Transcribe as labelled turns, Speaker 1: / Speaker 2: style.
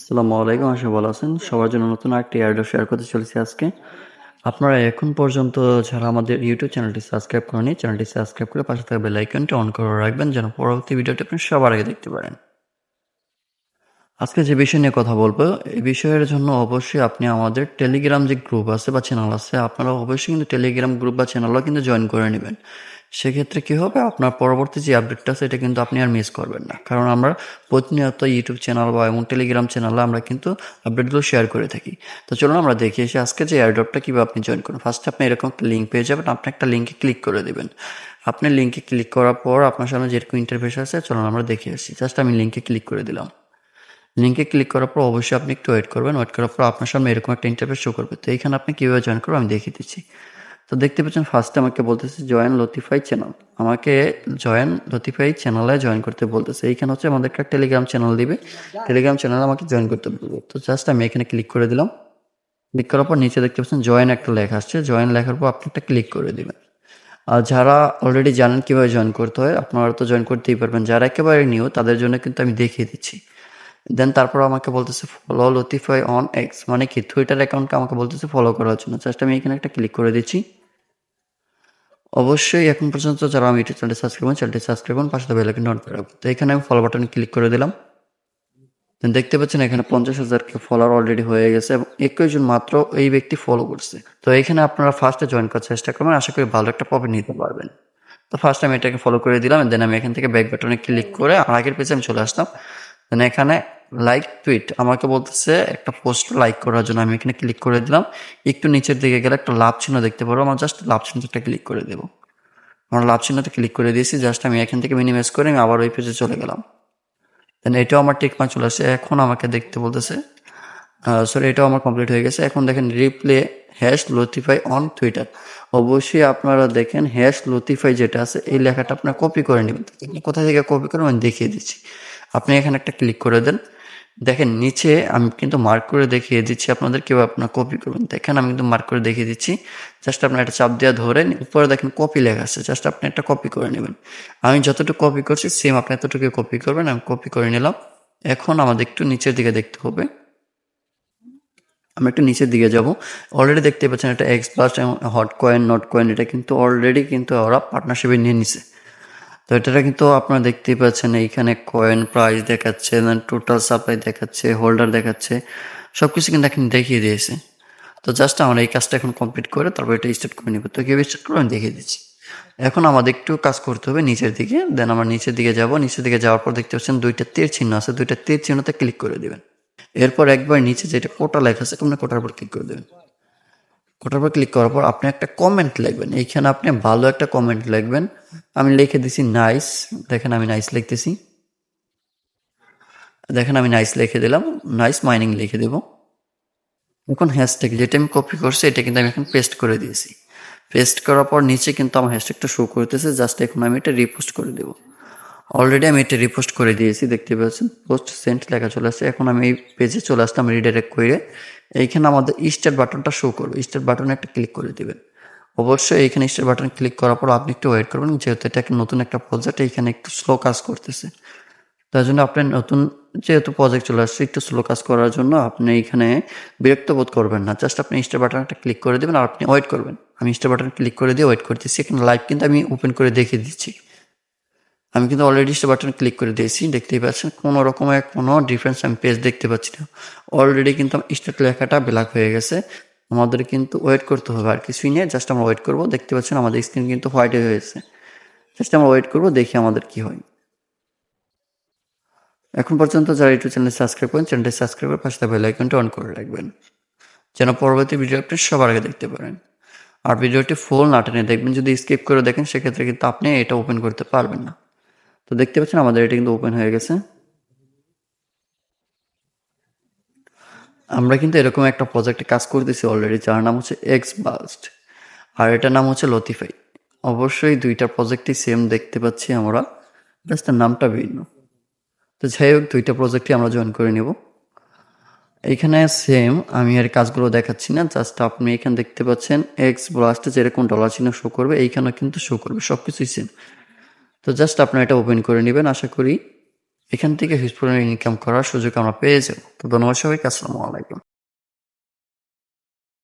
Speaker 1: আসসালামু আলাইকুম, আশা ভালো আছেন। সবার জন্য নতুন একটি এয়ারড্রপ শেয়ার করতে চলেছি আজকে। আপনারা এখন পর্যন্ত যারা আমাদের ইউটিউব চ্যানেলটি সাবস্ক্রাইব করেনি চ্যানেলটি সাবস্ক্রাইব করে পাশে থাকা বেল অন করে রাখবেন, যেন পরবর্তী ভিডিওটি আপনি সবার আগে দেখতে পারেন। আজকে যে বিষয় নিয়ে কথা বলব, এই বিষয়ের জন্য অবশ্যই আপনি আমাদের টেলিগ্রাম যে গ্রুপ আছে বা চ্যানেল আছে, আপনারা অবশ্যই কিন্তু টেলিগ্রাম গ্রুপ বা চ্যানেলও কিন্তু জয়েন করে নেবেন। সেক্ষেত্রে কী হবে? আপনার পরবর্তী যে আপডেটটা এটা কিন্তু আপনি আর মিস করবেন না। কারণ আমরা প্রতিনিয়ত ইউটিউব চ্যানেল বা এবং টেলিগ্রাম চ্যানেলে আমরা কিন্তু আপডেটগুলো শেয়ার করে থাকি। তো চলুন আমরা দেখি এসে আজকে যে এয়ারড্রপটা কীভাবে আপনি জয়েন করুন। ফার্স্টে আপনি এরকম একটা লিঙ্ক পেয়ে যাবেন, আপনি একটা লিঙ্কে ক্লিক করে দেবেন। আপনি লিঙ্কে ক্লিক করার পর আপনার সামনে যেরকম ইন্টারফেস আছে, চলুন আমরা দেখে আসি। জাস্ট আমি লিঙ্কে ক্লিক করে দিলাম। লিঙ্কে ক্লিক করার পর অবশ্যই আপনি একটু ওয়েট করবেন। ওয়েট করার পর আপনার সামনে এরকম একটা ইন্টারফেস শো করবে। তো এইখানে আপনি কীভাবে জয়েন করবেন আমি দেখিয়ে দিচ্ছি। তো দেখতে পাচ্ছেন ফার্স্টে আমাকে বলতেছে জয়েন লতিফাই চ্যানেল আমাকে জয়েন লতিফাই চ্যানেলে জয়েন করতে বলতেছে। এইখানে হচ্ছে আমাদের একটা টেলিগ্রাম চ্যানেল দিবে। টেলিগ্রাম চ্যানেলে আমাকে জয়েন করতে বলবে। তো জাস্ট আমি এখানে ক্লিক করে দিলাম। ক্লিক করার পর নিচে দেখতে পাচ্ছেন জয়েন একটা লেখা আসছে। জয়েন লেখার পর আপনি একটা ক্লিক করে দেবেন। আর যারা অলরেডি জানেন কীভাবে জয়েন করতে হয়, আপনারা তো জয়েন করতেই পারবেন। যারা একেবারে নিউ তাদের জন্য কিন্তু আমি দেখিয়ে দিচ্ছি। দেন তারপর আমাকে বলতেছে ফলো লতিফাই অন এক্স মানে কি টুইটার অ্যাকাউন্টকে আমাকে বলতেছে ফলো করার জন্য। জাস্ট আমি এখানে একটা ক্লিক করে দিচ্ছি। অবশ্যই এখন পর্যন্ত যারা আমি ইউটিউব চ্যানেলটি সাবস্ক্রাইব করুন, চ্যানেলটি সাবস্ক্রাইব করুন, পাশে বেল আইকন অন করে তো এখানে আমি ফলো বাটনে ক্লিক করে দিলাম। দেখতে পাচ্ছেন এখানে পঞ্চাশ হাজার ফলোয়ার অলরেডি হয়ে গেছে এবং একুশ জন মাত্র এই ব্যক্তি ফলো করছে। তো এখানে আপনারা ফার্স্টে জয়েন করার চেষ্টা করবেন। আশা করি ভালো একটা প্রফিট নিতে পারবেন। তো ফার্স্ট আমি এটাকে ফলো করে দিলাম। দেন আমি এখান থেকে ব্যাক বাটনে ক্লিক করে আর আগের পেজে আমি চলে আসতাম দেন এখানে লাইক টুইট আমাকে বলতেছে, একটা পোস্ট লাইক করার জন্য আমি এখানে ক্লিক করে দিলাম। একটু নিচের দিকে গেলে একটা লাভ চিহ্ন দেখতে পারব আমার জাস্ট লাভ চিহ্নটা ক্লিক করে দেবো। আমার লাভ চিহ্নতে ক্লিক করে দিয়েছি জাস্ট আমি এখান থেকে মিনিমাইজ করে আমি আবার ওই পেজে চলে গেলাম। দেন এটাও আমার টিক মার্ক চলে আসছে এখন আমাকে দেখতে বলতেছে সরি এটাও আমার কমপ্লিট হয়ে গেছে। এখন দেখেন replay hash Latifai on Twitter অবশ্যই আপনারা দেখেন হ্যাশ লতিফাই যেটা আছে, এই লেখাটা আপনার কপি করে নেবেন। কোথা থেকে কপি করবেন আমি দেখিয়ে দিচ্ছি। আপনি এখানে একটা ক্লিক করে দেন। দেখেন, নিচে আমি কিন্তু মার্ক করে দেখিয়ে দিচ্ছি আপনাদের, কেউ আপনার কপি করবেন। দেখেন, আমি কিন্তু মার্ক করে দেখিয়ে দিচ্ছি। জাস্ট আপনার একটা চাপ দেওয়া ধরে উপরে দেখেন কপি লেখা আছে। জাস্ট আপনি একটা কপি করে নেবেন। আমি যতটুকু কপি করছি সেম আপনি এতটুকু কপি করবেন, আমি কপি করে নিলাম। এখন আমাদের একটু নিচের দিকে দেখতে হবে। আমি একটু নিচের দিকে যাব। অলরেডি দেখতে পাচ্ছেন এটা X plus hot coin not coin এটা কিন্তু অলরেডি কিন্তু ওরা পার্টনারশিপে নিয়ে নিছে। তো এটা কিন্তু আপনারা দেখতেই পাচ্ছেন, এইখানে কয়েন প্রাইস দেখাচ্ছে টোটাল সাপ্লাই দেখাচ্ছে হোল্ডার দেখাচ্ছে সব কিছু কিন্তু এখন দেখিয়ে দিয়েছে। তো জাস্ট আমরা এই কাজটা এখন কমপ্লিট করে তারপর এটা স্টার্ট করে নেব। তো কীভাবে স্টার্ট করে আমি দেখিয়ে দিচ্ছি। এখন আমাদের একটু কাজ করতে হবে নিচের দিকে দেন আমরা নিচের দিকে যাব, নিচের দিকে যাওয়ার পর দেখতে পাচ্ছেন দুইটা তীর চিহ্ন আছে, দুইটা তীর চিহ্নতে ক্লিক করে দেবেন। এরপর একবার নিচে যেটা কোটা লেখা আছে আপনি কোটার উপর ক্লিক করে দেবেন। কোটার উপর ক্লিক করার পর আপনি একটা কমেন্ট লিখবেন। এইখানে আপনি ভালো একটা কমেন্ট লিখবেন। আমি লিখে দিছি নাইস দেখেন আমি নাইস লিখতেছি। দেখেন আমি নাইস লিখে দিলাম। নাইস মাইনিং লিখে দেব। এখন হ্যাশট্যাগ যেটা আমি কপি করছি, এটা কিন্তু আমি এখন পেস্ট করে দিয়েছি। পেস্ট করার পর নিচে কিন্তু আমার হ্যাশট্যাগটা শো করতেছে। জাস্ট এখন আমি এটা রিপোস্ট করে দেবো। অলরেডি আমি এটা রিপোস্ট করে দিয়েছি, দেখতে পাচ্ছেন? পোস্ট সেন্ট লেখা চলে আসছে। এখন আমি এই পেজে চলে আসতাম রিডাইরেক্ট করে এইখানে আমাদের স্টার্ট বাটনটা শো করবে। স্টার্ট বাটনে একটা ক্লিক করে দেবেন। অবশ্যই এইখানে স্টার বাটন ক্লিক করার পর আপনি একটু ওয়েট করবেন, যেহেতু এটা একটা নতুন একটা প্রজেক্ট এইখানে একটু স্লো কাজ করতেছে। তার জন্য আপনার নতুন যেহেতু প্রজেক্ট চলে আসছে, একটু স্লো কাজ করার জন্য আপনি এইখানে বিরক্ত বোধ করবেন না। জাস্ট আপনি স্টার বাটন একটা ক্লিক করে দেবেন আর আপনি ওয়েট করবেন। আমি স্টার বাটন ক্লিক করে দিয়ে ওয়েট করতেছি। এখানে লাইভ কিন্তু আমি ওপেন করে দেখিয়ে দিচ্ছি। আমি কিন্তু অলরেডি স্টার বাটন ক্লিক করে দিয়েছি, দেখতেই পাচ্ছেন, কোনো রকমের কোনো ডিফারেন্স আমি পেজ দেখতে পাচ্ছি না। অলরেডি কিন্তু আমার স্টার্ট লেখাটা ব্ল্যাক হয়ে গেছে। আমাদের কিন্তু ওয়েট করতে হবে, আর কিছুই নেই জাস্ট আমরা ওয়েট করব। দেখতে পাচ্ছেন, আমাদের স্ক্রিন কিন্তু হোয়াইট হয়েছে জাস্ট আমরা ওয়েট করব, দেখি আমাদের কি হয়। এখন পর্যন্ত যারা ইউটিউব চ্যানেল সাবস্ক্রাইব করেন চ্যানেলটি সাবস্ক্রাইব করে পাশে বেল আইকনটি অন করে রাখবেন। যেন পরবর্তী ভিডিও আপনি সবার আগে দেখতে পারেন। আর ভিডিওটি ফুল না টেনে দেখবেন, যদি স্কিপ করে দেখেন, সেক্ষেত্রে কিন্তু আপনি এটা ওপেন করতে পারবেন না। তো দেখতে পাচ্ছেন আমাদের এটা কিন্তু ওপেন হয়ে গেছে। আমরা কিন্তু এরকম একটা প্রজেক্টে কাজ করতেছি অলরেডি যার নাম হচ্ছে এক্স বাস্ট আর এটার নাম হচ্ছে লতিফাই অবশ্যই দুইটা প্রজেক্টই সেম দেখতে পাচ্ছি আমরা জাস্ট নামটা ভিন্ন। তো যাই হোক, দুইটা প্রজেক্টই আমরা জয়েন করে নেব। এখানে সেম আমি আর কাজগুলো দেখাচ্ছি না জাস্ট আপনি এখানে দেখতে পাচ্ছেন এক্স ব্লাস্টে যেরকম ডলার চিহ্ন শো করবে, এইখানেও কিন্তু শো করবে সব কিছুই সেম তো জাস্ট আপনার এটা ওপেন করে নেবেন, আশা করি এখান থেকে হিউজ ইনকাম করার সুযোগ আমরা পেয়ে যাব। তো ধন্যবাদ সবাইকে, আসসালামু আলাইকুম।